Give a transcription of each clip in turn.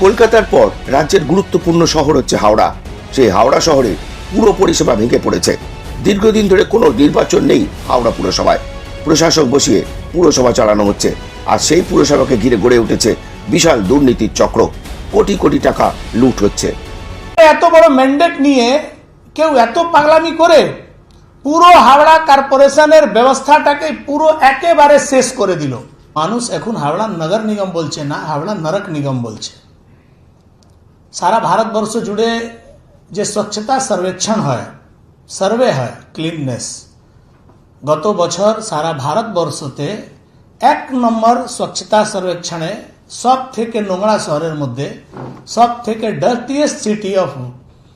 কলকাতার পর রাজ্যের গুরুত্বপূর্ণ শহর হচ্ছে হাওড়া। সেই হাওড়া শহরে পুরো পরিষেবা ভেঙে পড়েছে। দীর্ঘদিন ধরে কোনো নির্বাচন নেই হাওড়া পুরসভায়। প্রশাসক বসিয়ে পুরসভা চালানো হচ্ছে। আর সেই পুরসভাকে ঘিরে গড়ে উঠেছে বিশাল দুর্নীতির চক্র। কোটি কোটি টাকা লুট হচ্ছে। এত বড় ম্যান্ডেট নিয়ে কেউ এত পাগলামি করে, পুরো হাওড়া কর্পোরেশনের ব্যবস্থাটাকে পুরো একেবারে শেষ করে দিল। মানুষ এখন হাওড়া নগর নিগম বলছে না, হাওড়া নরক নিগম বলছে। সারা ভারতবর্ষ জুড়ে যে স্বচ্ছতা সর্বেক্ষণ হয় সার্ভে হয় ক্লিননেস গত বছর সারা ভারতবর্ষতে এক নম্বর স্বচ্ছতা সর্বেক্ষণে সব থেকে নোংরা শহরের মধ্যে সব থেকে ডার্টিয়েস্ট সিটি অফ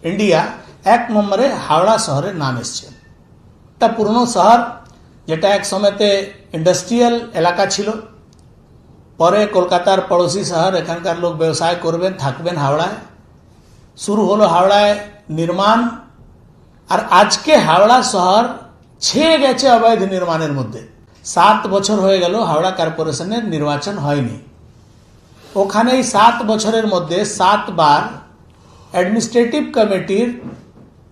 ইন্ডিয়া এক নম্বরে হাওড়া শহরের নাম এসছে একটা পুরনো শহর যেটা এক সময়তে ইন্ডাস্ট্রিয়াল এলাকা ছিল পরে কলকাতার পড়োশি শহর, এখানকার লোক ব্যবসায় করবেন, থাকবেন হাওড়ায়। শুরু হলো হাওড়ায় নির্মাণ, আর আজকে হাওড়া শহর ছেয়ে গেছে অবৈধ নির্মাণের মধ্যে। সাত বছর হয়ে গেল হাওড়া কর্পোরেশনের নির্বাচন হয়নি। ওখানে এই সাত বছরের মধ্যে সাতবার অ্যাডমিনিস্ট্রেটিভ কমিটির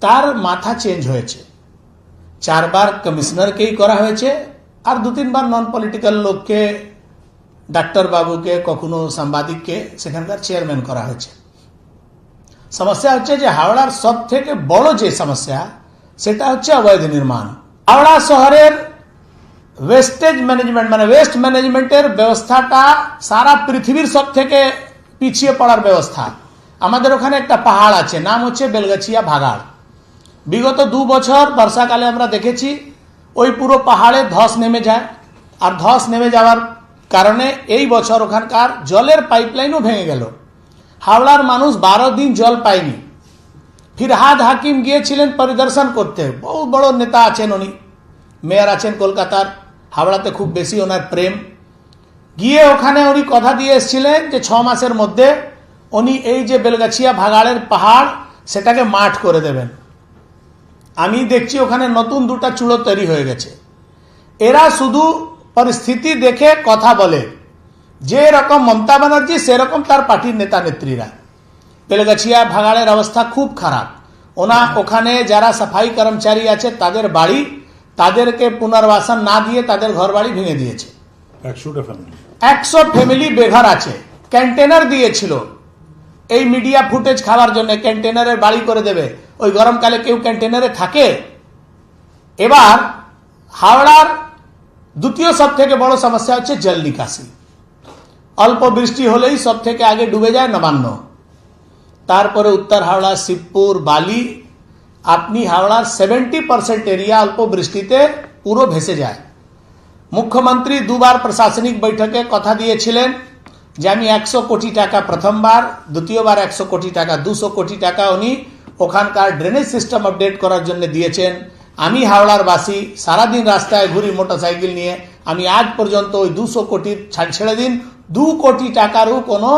তার মাথা চেঞ্জ হয়েছে। চারবার কমিশনারকেই করা হয়েছে, আর দু তিনবার নন পলিটিক্যাল লোককে ডাক্তার বাবুকে, কখনো সাংবাদিককে, সেখানকার চেয়ারম্যান করা হয়েছে। সমস্যা হচ্ছে যে হাওড়ার সব থেকে বড় যে সমস্যা, সেটা হচ্ছে অবৈধ নির্মাণ। হাওড়া শহরের ওয়েস্টেজ ম্যানেজমেন্ট মানে ওয়েস্ট ম্যানেজমেন্টের ব্যবস্থাটা সারা পৃথিবীর সব থেকে পিছিয়ে পড়ার ব্যবস্থা। আমাদের ওখানে একটা পাহাড় আছে, নাম হচ্ছে বেলগাছিয়া ভাগাড়। বিগত দু বছর বর্ষাকালে আমরা দেখেছি, ওই পুরো পাহাড়ে ধস নেমে যায়। আর ধস নেমে যাওয়ার কারণে এই বছর ওখানকার জলের পাইপলাইনও ভেঙে গেল। হাওড়ার মানুষ বারো দিন জল পায়নি। ফিরহাদ হাকিম গিয়েছিলেন পরিদর্শন করতে। বহু বড় নেতা আছেন উনি। মেয়র আছেন কলকাতার। হাওড়াতে খুব বেশি ওনার প্রেম। গিয়ে ওখানে উনি কথা দিয়ে এসেছিলেন যে ছ মাসের মধ্যে উনি এই যে বেলগাছিয়া ভাগাড়ের পাহাড়, সেটাকে মাঠ করে দেবেন। আমি দেখছি ওখানে নতুন দুটা চূড়ো তৈরি হয়ে গেছে। এরা শুধু পরিস্থিতি দেখে কথা বলে। যে রকম মমতা ব্যানার্জি সেরকম তার পার্টির নেতা নেত্রীরা। বেলগাছিয়া ভাগাড়ের অবস্থা খুব খারাপ। ওনা ওখানে যারা সাফাই কর্মচারী আছে তাদের বাড়ি তাদেরকে পুনর্বাসন না দিয়ে তাদের ঘর বাড়ি ভেঙে দিয়েছে। একশো ফ্যামিলি বেঘর আছে। কন্টেনার দিয়েছিল। এই মিডিয়া ফুটেজ খাওয়ার জন্য কন্টেনারের বাড়ি করে দেবে। ওই গরমকালে কেউ কন্টেনারে থাকে? এবার হাওড়ার দ্বিতীয় সব থেকে বড় সমস্যা হচ্ছে জল নিকাশি অল্প বৃষ্টি হলেই সব থেকে আগে ডুবে যায় নবান্ন। তারপরে উত্তর হাওড়া, শিবপুর, বালি, আপনি হাওড়ার সেভেন্টি পার্সেন্ট এরিয়া অল্প বৃষ্টিতে পুরো ভেসে যায়। মুখ্যমন্ত্রী দুবার প্রশাসনিক বৈঠকে কথা দিয়েছিলেন যে আমি একশো কোটি টাকা প্রথমবার, দ্বিতীয়বার একশো কোটি টাকা, দুশো কোটি টাকা উনি ওখানকার ড্রেনেজ সিস্টেম আপডেট করার জন্য দিয়েছেন। আমি হাওড়ার বাসী সারাদিন রাস্তায় ঘুরি মোটরসাইকেল নিয়ে, আমি আজ পর্যন্ত ওই দুশো কোটির ছাড় দিন। দু কোটি টাকারও কোনো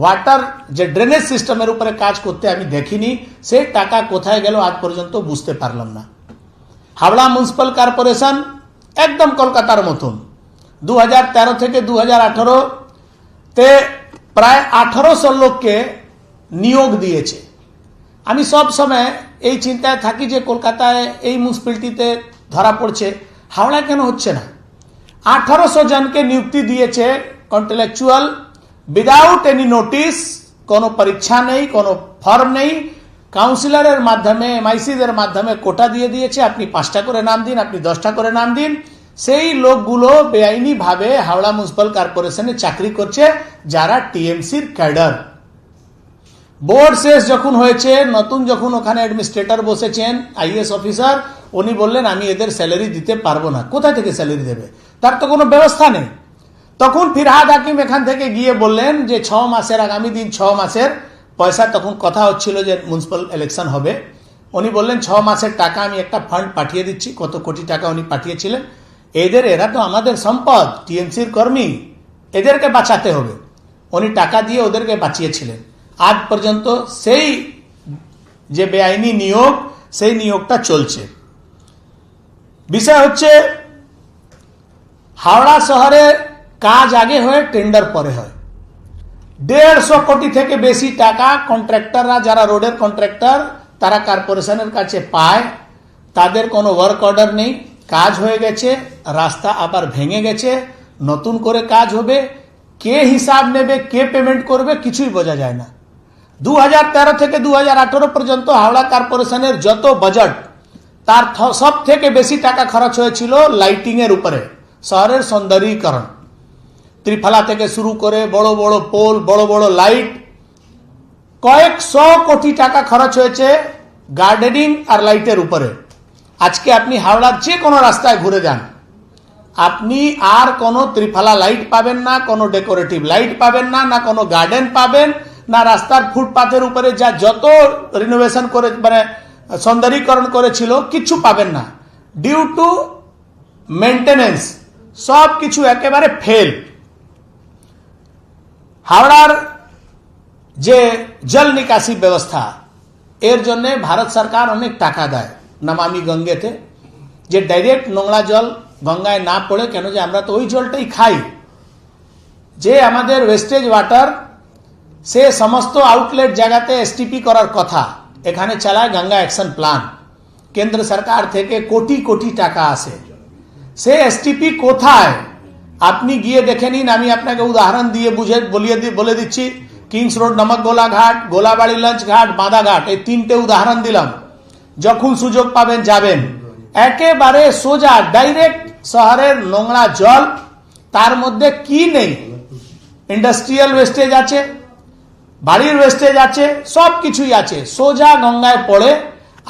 ওয়াটার যে ড্রেনেজ সিস্টেমের উপরে কাজ করতে আমি দেখিনি সেই টাকা কোথায় গেল আজ পর্যন্ত বুঝতে পারলাম না। হাওড়া মিউনিসিপ্যাল কর্পোরেশন একদম কলকাতার মতন। দু হাজার তেরো থেকে দু হাজার আঠারো তে প্রায় আঠারোশো লোককে নিয়োগ দিয়েছে। আমি সব সময় এই চিন্তায় থাকি যে কলকাতায় এই মিউনিসিপ্যালিটিতে ধরা পড়ছে। হাওড়া কেন হচ্ছে না? আঠারোশো জনকে নিযুক্তি দিয়েছে কন্টেলেকচুয়াল উইদাউট এনি নোটিস কোনো পরীক্ষা নেই, কোনো ফর্ম নেই। কাউন্সিলরের মাধ্যমে এমআইসিদের মাধ্যমে কোটা দিয়ে দিয়েছে, আপনি পাঁচটা করে নাম দিন, আপনি দশটা করে নাম দিন। সেই লোকগুলো বেআইনিভাবে হাওড়া মিউনিসিপ্যাল কর্পোরেশনে চাকরি করছে, যারা টিএমসির ক্যাডার। বোর্ড শেষ যখন হয়েছে, নতুন যখন ওখানে অ্যাডমিনিস্ট্রেটর বসেছেন আইএস অফিসার উনি বললেন, আমি এদের স্যালারি দিতে পারব না। কোথা থেকে স্যালারি দেবে? তার তো কোনো ব্যবস্থা নেই। তখন ফিরহাদ হাকিম এখান থেকে গিয়ে বললেন যে, ছ মাসের আগামী দিন, ছ মাসের পয়সা। তখন কথা হচ্ছিল যে মিউনিসিপ্যাল ইলেকশন হবে। উনি বললেন, ছ মাসের টাকা আমি একটা ফান্ড পাঠিয়ে দিচ্ছি। কত কোটি টাকা উনি পাঠিয়েছিলেন। এদের, এরা তো আমাদের সম্পদ টিএমসির কর্মী। এদেরকে বাঁচাতে হবে। উনি টাকা দিয়ে ওদেরকে বাঁচিয়েছিলেন। আজ পর্যন্ত সেই যে বেআইনি নিয়োগ, সেই নিয়োগটা চলছে। বিষয় হচ্ছে, হাওড়া শহরে কাজ আগে হয় টেন্ডার পরে হয়। দেড়শো কোটি থেকে বেশি টাকা কন্ট্রাক্টররা যারা রোডের কন্ট্রাক্টর তারা কর্পোরেশনের কাছে পায়। তাদের কোনো ওয়ার্ক অর্ডার নেই। কাজ হয়ে গেছে, রাস্তা আবার ভেঙে গেছে, নতুন করে কাজ হবে। কে হিসাব নেবে, কে পেমেন্ট করবে, কিছুই বোঝা যায় না। দু হাজার তেরো থেকে দু হাজার আঠারো পর্যন্ত হাওড়া কর্পোরেশনের যত বাজেট, তার সব থেকে বেশি টাকা খরচ হয়েছিল লাইটিং এর উপরে, শহরের সৌন্দর্যীকরণ। ত্রিফলা থেকে শুরু করে বড় বড় পোল, বড় বড় লাইট, কয়েকশো কোটি টাকা খরচ হয়েছে গার্ডেনিং আর লাইটের উপরে। আজকে আপনি হাওড়ার যে কোনো রাস্তায় ঘুরে যান। আপনি আর কোনো ত্রিফলা লাইট পাবেন না, কোনো ডেকোরেটিভ লাইট পাবেন না না কোনো গার্ডেন পাবেন না রাস্তার ফুটপাথের উপরে যা যত রিনোভেশন করে মানে সৌন্দর্যীকরণ করেছিল, কিছু পাবেন না। ডিউ টু মেনটেনেন্স সব কিছু একেবারে ফেল হাওড়ার যে জল নিকাশি ব্যবস্থা, এর জন্য ভারত সরকার অনেক টাকা দেয়, নমামি গঙ্গেতে। যে ডাইরেক্ট নোংরা জল গঙ্গায় না পড়ে, কেন যে আমরা তো ওই জলটাই খাই। যে আমাদের ওয়েস্টেজ ওয়াটার সে সমস্ত আউটলেট জায়গাতে এসটিপি করার কথা। এখানে চালায় গঙ্গা অ্যাকশন প্ল্যান কেন্দ্র সরকার থেকে কোটি কোটি টাকা আসে। সে এসটিপি কোথায়? আপনি গিয়ে দেখে নিন, আমি আপনাকে উদাহরণ দিয়ে বুঝে, বলিয়ে বলে দিচ্ছি। কিংস রোড নমক গোলাঘাট, গোলাবাড়ি লঞ্চ ঘাট বাঁধা ঘাট এই তিনটে উদাহরণ দিলাম। যখন সুযোগ পাবেন, যাবেন। একেবারে সোজা ডাইরেক্ট শহরের নোংরা জল, তার মধ্যে কি নেই? ইন্ডাস্ট্রিয়াল ওয়েস্টেজ আছে। বাড়ির ওয়েস্টেজ আছে সব কিছুই আছে। সোজা গঙ্গায় পড়ে,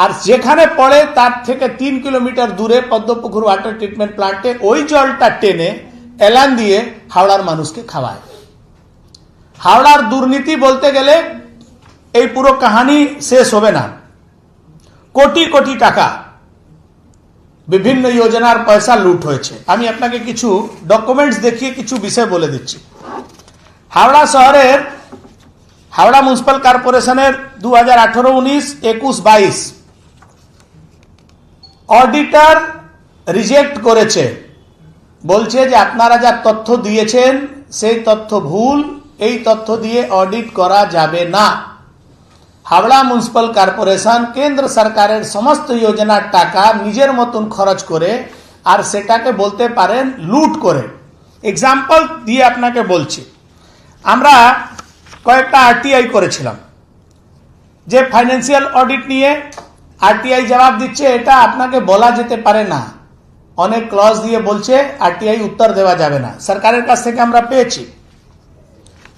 আর যেখানে পড়ে তার থেকে তিন কিলোমিটার দূরে পদ্মপুকুর ওয়াটার ট্রিটমেন্ট প্লান্টে ওই জলটা টেনে এলান দিয়ে হাওড়ার মানুষকে খাওয়ায়। হাওড়ার দুর্নীতি বলতে গেলে এই পুরো কাহানি শেষ হবে না। কোটি কোটি টাকা বিভিন্ন যোজনার পয়সা লুট হয়েছে। আমি আপনাকে কিছু ডকুমেন্টস দেখিয়ে কিছু বিষয় বলে দিচ্ছি। হাওড়া শহরের হাওড়া মিউনিসিপাল কর্পোরেশনের দু হাজার আঠারো, উনিশ, একুশ, বাইশ। অডিটর রিজেক্ট করেছে। বলছে যে আপনারা যা তথ্য দিয়েছেন, সেই তথ্য ভুল, এই তথ্য দিয়ে অডিট করা যাবে না। হাওড়া মিউনিসিপাল কর্পোরেশন কেন্দ্র সরকারের সমস্ত যোজনার টাকা নিজের মতন খরচ করে আর সেটাকে বলতে পারেন লুট করে। এক্সাম্পল দিয়ে আপনাকে বলছি। আমরা কয়েকটা আরটিআই করেছিলাম। যে ফাইন্যান্সিয়াল অডিট নিয়ে আরটিআই জবাব দিচ্ছে, এটা আপনাকে বলা যেতে পারে না। অনেক ক্লজ দিয়ে বলছে আরটিআই উত্তর দেওয়া যাবে না। সরকারের কাছ থেকে আমরা পেয়েছি।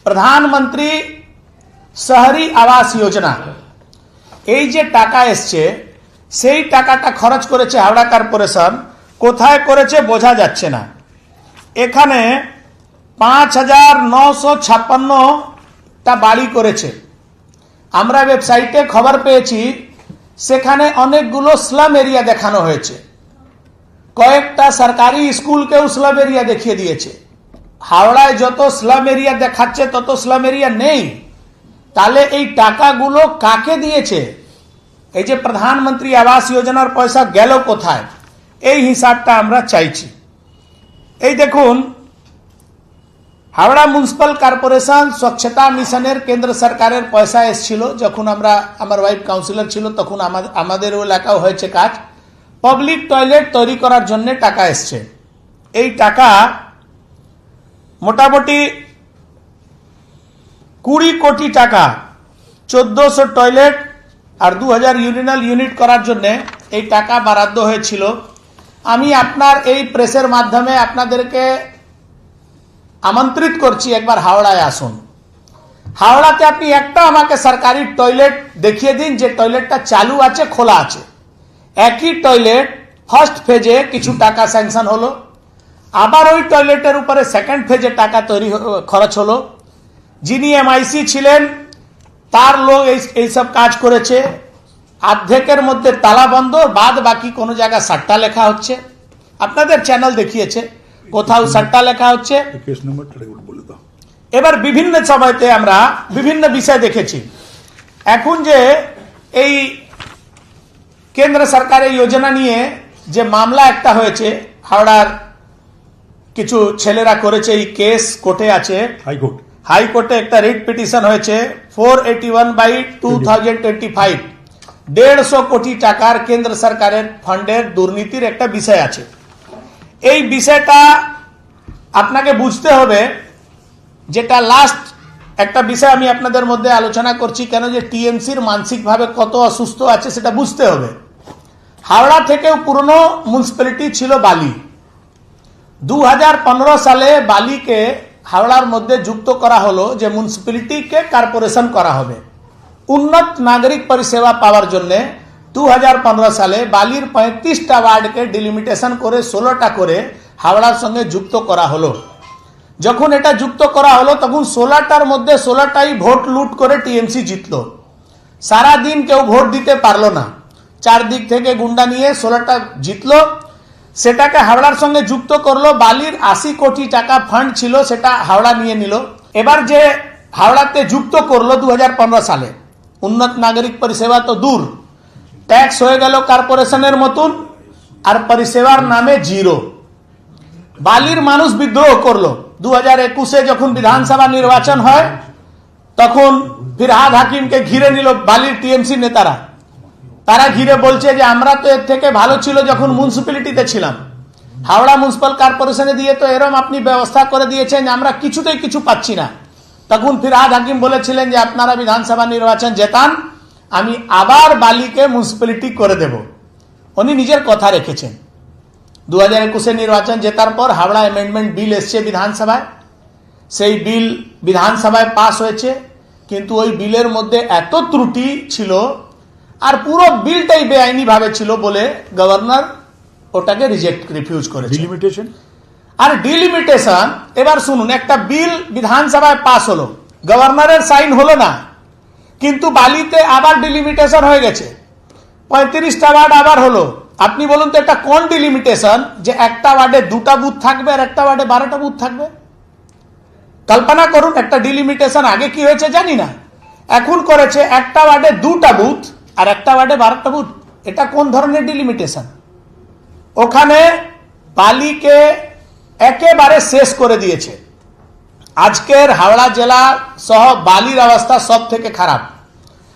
প্রধানমন্ত্রী শহরি আবাস যোজনা। এই যে টাকা এসছে, সেই টাকাটা খরচ করেছে হাওড়া কর্পোরেশন। কোথায় করেছে বোঝা যাচ্ছে না। এখানে পাঁচ হাজার নশো ছাপ্পান্নটা বাড়ি করেছে। আমরা ওয়েবসাইটে খবর পেয়েছি, সেখানে অনেকগুলো স্লাম এরিয়া দেখানো হয়েছে। কয়েকটা সরকারি স্কুলকেও স্লাম এরিয়া দেখিয়ে দিয়েছে। হাওড়ায় যত স্লাম এরিয়া দেখাচ্ছে, তত স্লাম এরিয়া নেই। তাহলে এই টাকাগুলো কাকে দিয়েছে? এই যে প্রধানমন্ত্রী আবাস যোজনার পয়সা গেল কোথায়? এই হিসাবটা আমরা চাইছি। এই দেখুন হাওড়া মিউনিসিপাল কর্পোরেশন স্বচ্ছতা মিশনের কেন্দ্র সরকারের পয়সা এসেছিল। যখন আমরা, আমার ওয়াইফ কাউন্সিলর ছিল, তখন আমা- আমাদের এলাকাও হয়েছে কাজ। পাবলিক টয়লেট তৈরি করার জন্য টাকা এসছে। এই টাকা মোটামুটি কুড়ি কোটি টাকা, চোদ্দশো টয়লেট আর দু হাজার ইউরিনাল ইউনিট করার জন্য এই টাকা বরাদ্দ হয়েছিল। আমি আপনার এই প্রেসের মাধ্যমে আপনাদেরকে আমন্ত্রিত করছি একবার হাওড়ায় আসুন। হাওড়াতে আপনি একটা আমাকে সরকারি টয়লেট দেখিয়ে দিন, যে টয়লেটটা চালু আছে, খোলা আছে। একই টয়লেট ফার্স্ট ফেজে কিছু টাকা স্যাংশন হলো। আবার ওই টয়লেটের উপরে সেকেন্ড ফেজে টাকা তৈরি খরচ হলো। যিনি এমআইসি ছিলেন, তার লোক এই এইসব কাজ করেছে। অর্ধেকের মধ্যে তালা বন্ধ বাদ বাকি কোনো জায়গায় সাট্টা লেখা হচ্ছে। আপনাদের চ্যানেল দেখিয়েছে। কোথাও সাট্টা লেখা হচ্ছে। এবার বিভিন্ন সময়তে আমরা বিভিন্ন বিষয় দেখেছি। এখন যে এই কেন্দ্র সরকারের যোজনা নিয়ে যে মামলা একটা হয়েছে হাওড়ার কিছু ছেলেরা করেছে এই কেস কোর্টে আছে। হাইকোর্ট হাইকোর্টে একটা রিট পিটিশন হয়েছে four eighty one by two thousand twenty five দেড়শো কোটি টাকার কেন্দ্র সরকারের ফান্ডের দুর্নীতির একটা বিষয় আছে। এই বিষয়টা আপনাকে বুঝতে হবে যেটা লাস্ট একটা বিষয় আমি আপনাদের মধ্যে আলোচনা করছি কেন যে টিএমসির মানসিকভাবে কত অসুস্থ আছে সেটা বুঝতে হবে। হাওড়া থেকেও পুরনো মিউনিসিপ্যালিটি ছিল বালি। দু হাজার পনেরো সালে বালিকে হাওড়ার মধ্যে যুক্ত করা হলো যে মিউনিসিপ্যালিটিকে কর্পোরেশন করা হবে। উন্নত নাগরিক পরিষেবা পাওয়ার জন্য দু হাজার পনেরো সালে বালির পঁয়ত্রিশটা ওয়ার্ডকে ডিলিমিটেশন করে ষোলোটা করে হাওড়ার সঙ্গে যুক্ত করা হলো। যখন এটা যুক্ত করা হলো, তখন ষোলোটার মধ্যে ষোলোটাই ভোট লুট করে টিএমসি জিতলো। সারা দিন কেউ ভোট দিতে পারল না। চারদিক থেকে গুন্ডা নিয়ে ষোলোটা জিতলো। সেটাকে হাওড়ার সঙ্গে যুক্ত করল। বালির আশি কোটি টাকা ফান্ড ছিল, সেটা হাওড়া নিয়ে নিল। এবার যে হাওড়াতে যুক্ত করল দু হাজার পনেরো সালে, উন্নত নাগরিক পরিষেবা তো দূর। ট্যাক্স হয়ে গেল কর্পোরেশনের মতন আর পরিষেবার নামে জিরো বালির মানুষ বিদ্রোহ করল। দু হাজার একুশে যখন বিধানসভা নির্বাচন হয়, তখন ফিরহাদ হাকিমকে ঘিরে নিল বালির টিএমসি নেতারা। তারা ঘিরে বলছে যে, আমরা তো এর থেকে ভালো ছিল যখন মিউনিসিপ্যালিটিতে ছিলাম। হাওড়া মিউনিসিপাল কর্পোরেশনে দিয়ে তো এরম আপনি ব্যবস্থা করে দিয়েছেন, আমরা কিছুতেই কিছু পাচ্ছি না। তখন ফিরহাদ হাকিম বলেছিলেন যে, আপনারা বিধানসভা নির্বাচন জেতান আমি আবার বালিকে মিউনিসিপ্যালিটি করে দেব। উনি নিজের কথা রেখেছেন। দু হাজার একুশে নির্বাচন জেতার পর হাওড়া অ্যামেন্ডমেন্ট বিল এসছে বিধানসভায়। সেই বিল বিধানসভায় পাস হয়েছে কিন্তু ওই বিলের মধ্যে এত ত্রুটি ছিল আর পুরো বিলটাই বেআইনিভাবে ছিল বলে গভর্নর ওটাকে রিজেক্ট রিফিউজ করে ডিলিমিটেশন আর ডিলিমিটেশন এবার শুনুন একটা বিল বিধানসভায় পাস হলো গভর্নরের সাইন হলো না। কিন্তু বালিতে আবার ডিলিমিটেশন হয়ে গেছে। পঁয়ত্রিশটা ওয়ার্ড আবার হলো। আপনি বলুন তো এটা কোন ডিলিমিটেশন যে একটা ওয়ার্ডে দুটা বুথ থাকবে আর একটা ওয়ার্ডে বারোটা বুথ থাকবে? কল্পনা করুন, একটা ডিলিমিটেশন আগে কি হয়েছে জানি না। এখন করেছে একটা ওয়ার্ডে দুটা বুথ আর একটা ওয়ার্ডে বারোটা বুথ। এটা কোন ধরনের ডিলিমিটেশন ওখানে বালিকে একেবারে শেষ করে দিয়েছে। আজকের হাওড়া জেলা সহ বালির অবস্থা সব থেকে খারাপ।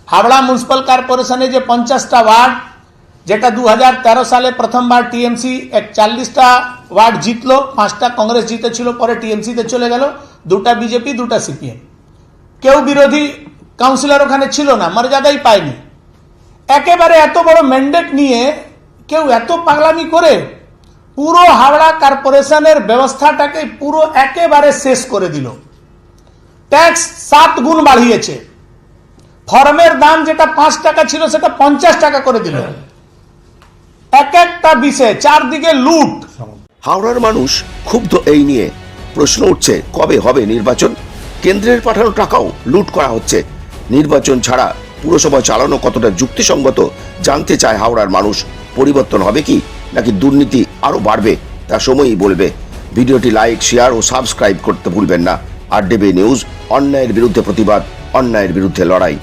হাওড়া মিউনিসিপাল কর্পোরেশনে যে পঞ্চাশটা ওয়ার্ড যেটা দু সালে প্রথমবার টিএমসি একচল্লিশটা ওয়ার্ড জিতলো, পাঁচটা কংগ্রেস জিতেছিল, পরে টিএমসিতে চলে গেল, দুটা বিজেপি দুটা সিপিএম কেউ বিরোধী কাউন্সিলর ওখানে ছিল না, মর্যাদাই পায়নি। একেবারে এত বড় ম্যান্ডেট নিয়ে কেউ এত পাগলামি করে পুরো হাওড়া কর্পোরেশনের ব্যবস্থাটাকে পুরো একেবারে শেষ করে দিল। ট্যাক্স সাত গুণ বাড়িয়েছে। ফর্মের দাম যেটা পাঁচ টাকা ছিল সেটা পঞ্চাশ টাকা করে দিল। এক একটা বিষয় চারদিকে লুট। হাওড়ার মানুষ ক্ষুব্ধ এই নিয়ে প্রশ্ন উঠছে কবে হবে নির্বাচন? কেন্দ্রের পাঠানো টাকাও লুট করা হচ্ছে। নির্বাচন ছাড়া পুরসভা চালানো কতটা যুক্তিসঙ্গত জানতে চায় হাওড়ার মানুষ। পরিবর্তন হবে কি নাকি দুর্নীতি আরও বাড়বে তা সময়ই বলবে। ভিডিওটি লাইক শেয়ার ও সাবস্ক্রাইব করতে ভুলবেন না। আর ডিবি নিউজ অন্যায়ের বিরুদ্ধে প্রতিবাদ অন্যায়ের বিরুদ্ধে লড়াই।